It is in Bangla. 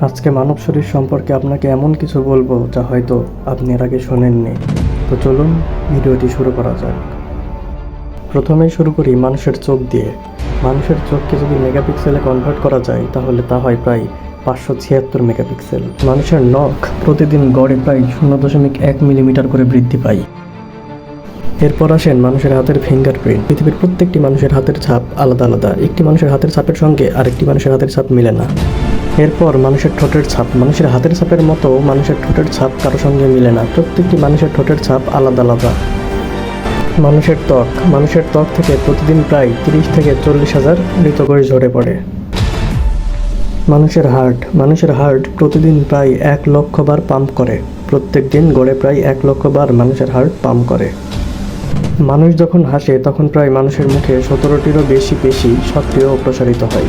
আজকে মানব শরীর সম্পর্কে আপনাকে এমন কিছু বলব যা হয়তো আপনি এর আগে শোনেননি। তো চলুন ভিডিওটি শুরু করা যাক। প্রথমেই শুরু করি মানুষের চোখ দিয়ে। মানুষের চোখকে যদি মেগাপিক্সেলে কনভার্ট করা যায়, তাহলে তা হয় প্রায় পাঁচশো ছিয়াত্তর মেগাপিক্সেল। মানুষের নখ প্রতিদিন গড়ে প্রায় শূন্য দশমিক এক মিলিমিটার করে বৃদ্ধি পায়। এরপর আসেন মানুষের হাতের ফিঙ্গারপ্রিন্ট পৃথিবীর প্রত্যেকটি মানুষের হাতের ছাপ আলাদা আলাদা। একটি মানুষের হাতের ছাপের সঙ্গে আরেকটি মানুষের হাতের ছাপ মিলে না। এরপর মানুষের ঠোঁটের ছাপ, মানুষের হাতের ছাপের মতো মানুষের ঠোঁটের ছাপ কারও সঙ্গে মিলে না। প্রত্যেকটি মানুষের ঠোঁটের ছাপ আলাদা আলাদা। মানুষের ত্বক মানুষের ত্বক থেকে প্রতিদিন প্রায় তিরিশ থেকে চল্লিশ হাজার মৃতকোষ ঝরে পড়ে। মানুষের হার্ট মানুষের হার্ট প্রতিদিন প্রায় এক লক্ষ বার পাম্প করে। প্রত্যেক দিন গড়ে প্রায় এক লক্ষ বার মানুষের হার্ট পাম্প করে। মানুষ যখন হাসে, তখন প্রায় মানুষের মুখে সতেরোটিরও বেশি পেশি সক্রিয় প্রসারিত হয়।